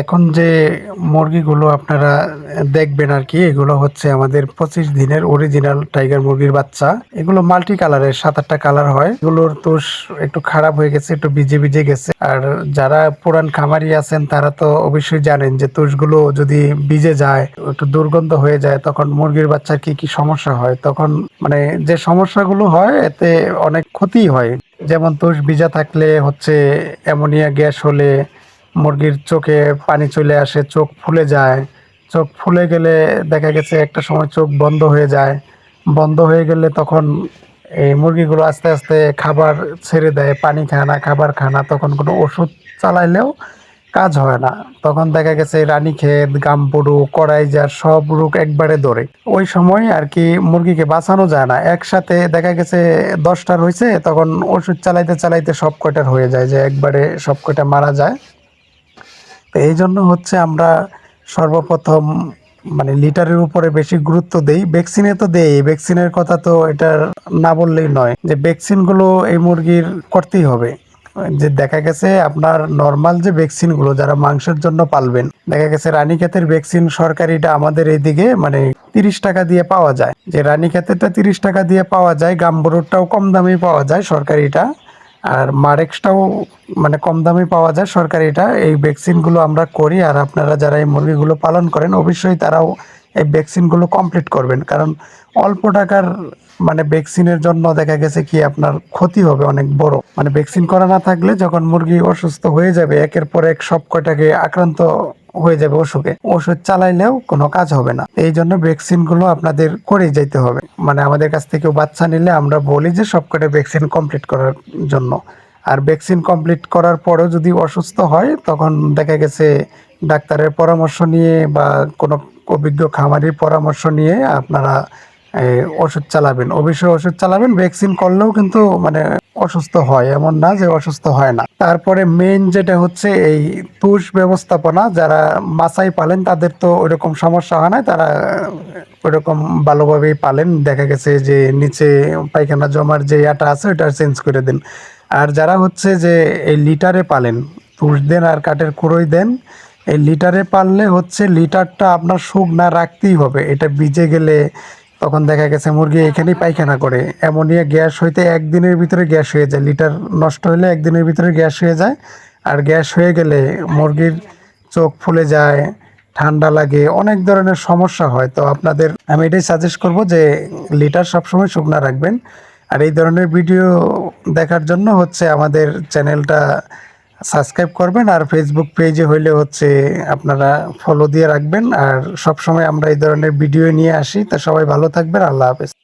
এখন যে মুরগিগুলো আপনারা দেখবেন আর কি, এগুলো হচ্ছে আমাদের পঁচিশ দিনের অরিজিনাল টাইগার মুরগির বাচ্চা। এগুলো মাল্টি কালারের সাত আটটা কালার হয়। এগুলোর তোষ একটু খারাপ হয়ে গেছে, একটু ভিজে ভিজে গেছে। আর যারা পুরান খামারি আছেন, তারা তো অবশ্যই জানেন যে তুষগুলো যদি ভিজে যায়, একটু দুর্গন্ধ হয়ে যায়, তখন মুরগির বাচ্চার কি কি সমস্যা হয়? তখন মানে যে সমস্যাগুলো হয়, এতে অনেক ক্ষতি হয়। যেমন তুষ ভিজা থাকলে হচ্ছে অ্যামোনিয়া গ্যাস হলে মুরগির চোখে পানি চলে আসে, চোখ ফুলে যায়। চোখ ফুলে গেলে দেখা গেছে একটা সময় চোখ বন্ধ হয়ে যায়। বন্ধ হয়ে গেলে তখন এই মুরগিগুলো আস্তে আস্তে খাবার ছেড়ে দেয়, পানি খায় না, খাবার খায় না। তখন কোনো ওষুধ চালাইলেও কাজ হয় না। তখন দেখা গেছে রানীক্ষেত, গামপুরু, কড়াইজার সব রোগ একবারে ধরে। ওই সময় আর কি মুরগিকে বাঁচানো যায় না। একসাথে দেখা গেছে দশটার হয়েছে তখন ওষুধ চালাইতে চালাইতে সব কয়টার হয়ে যায় যে একবারে সব কয়টা মারা যায়। তো এই জন্য হচ্ছে আমরা সর্বপ্রথম মানে লিটারের উপরে বেশি গুরুত্ব দেই। ভ্যাকসিনে তো দেই ভ্যাকসিনের কথা তো এটা না বললেই নয়। যে ভ্যাকসিনগুলো এই মুরগির করতেই হবে। যে দেখা গেছে আপনার নর্মাল যে ভ্যাকসিনগুলো যারা মাংসের জন্য পালবেন, দেখা গেছে রানীক্ষেতের ভ্যাকসিন সরকারিটা আমাদের এইদিকে মানে তিরিশ টাকা দিয়ে পাওয়া যায়। যে রানীক্ষেতেরটা তিরিশ টাকা দিয়ে পাওয়া যায় গাম্বুরটাও কম দামে পাওয়া যায় সরকারিটা। আর মারেক্সটাও মানে কম দামে পাওয়া যায় সরকারি এটা। এই ভ্যাকসিনগুলো আমরা করি আর আপনারা যারা এই মুরগিগুলো পালন করেন, অবশ্যই তারাও এই ভ্যাকসিনগুলো কমপ্লিট করবেন। কারণ অল্প টাকার মানে ভ্যাকসিনের জন্য দেখা গেছে কি আপনার ক্ষতি হবে অনেক বড়। মানে ভ্যাকসিন করা না থাকলে যখন মুরগি অসুস্থ হয়ে যাবে, একের পর এক সব কয়টাকে আক্রান্ত হয়ে যাবে অসুখে। ওষুধ চালাইলেও কোনো কাজ হবে না। এই জন্য ভ্যাকসিনগুলো আপনাদের করেই যেতে হবে। মানে আমাদের কাছ থেকে বাচ্চা নিলে আমরা বলি যে সব কটা ভ্যাকসিন কমপ্লিট করার জন্য। আর ভ্যাকসিন কমপ্লিট করার পরেও যদি অসুস্থ হয়, তখন দেখা গেছে ডাক্তারের পরামর্শ নিয়ে বা কোনো অভিজ্ঞ খামারির পরামর্শ নিয়ে আপনারা ওষুধ চালাবেন। অবশ্যই ওষুধ চালাবেন। ভ্যাকসিন করলেও কিন্তু মানে অসুস্থ হয়, এমন না যে অসুস্থ হয় না। তারপরে মেইন যেটা হচ্ছে এই তুষ ব্যবস্থাপনা, যারা মাছাই পালেন তাদের তো ওইরকম সমস্যা হয় না, তারা ওইরকম ভালোভাবেই পালেন। দেখা গেছে যে নিচে পায়খানা জমার যে ইয়াটা আছে, ওইটা চেঞ্জ করে দেন। আর যারা হচ্ছে যে এই লিটারে পালেন তুষ দেন আর কাঠের কুড়োই দেন, এই লিটারে পারলে হচ্ছে লিটারটা আপনার শুকনা রাখতেই হবে। এটা ভিজে গেলে তখন দেখা গেছে মুরগি এখানেই পায়খানা করে। অ্যামোনিয়া গ্যাস হইতে একদিনের ভিতরে গ্যাস হয়ে যায়। লিটার নষ্ট হলে একদিনের ভিতরে গ্যাস হয়ে যায়। আর গ্যাস হয়ে গেলে মুরগির চোখ ফুলে যায়, ঠান্ডা লাগে, অনেক ধরনের সমস্যা হয়। তো আপনাদের, আমি এটাই সাজেস্ট করব যে লিটার সবসময় শুকনা রাখবেন। আর এই ধরনের ভিডিও দেখার জন্য হচ্ছে আমাদের চ্যানেলটা সাবস্ক্রাইব করবেন আর ফেসবুক পেজে হইলে হচ্ছে আপনারা ফলো দিয়ে রাখবেন। আর সবসময় আমরা এই ধরনের ভিডিও নিয়ে আসি। তা সবাই ভালো থাকবেন। আল্লাহ হাফেজ।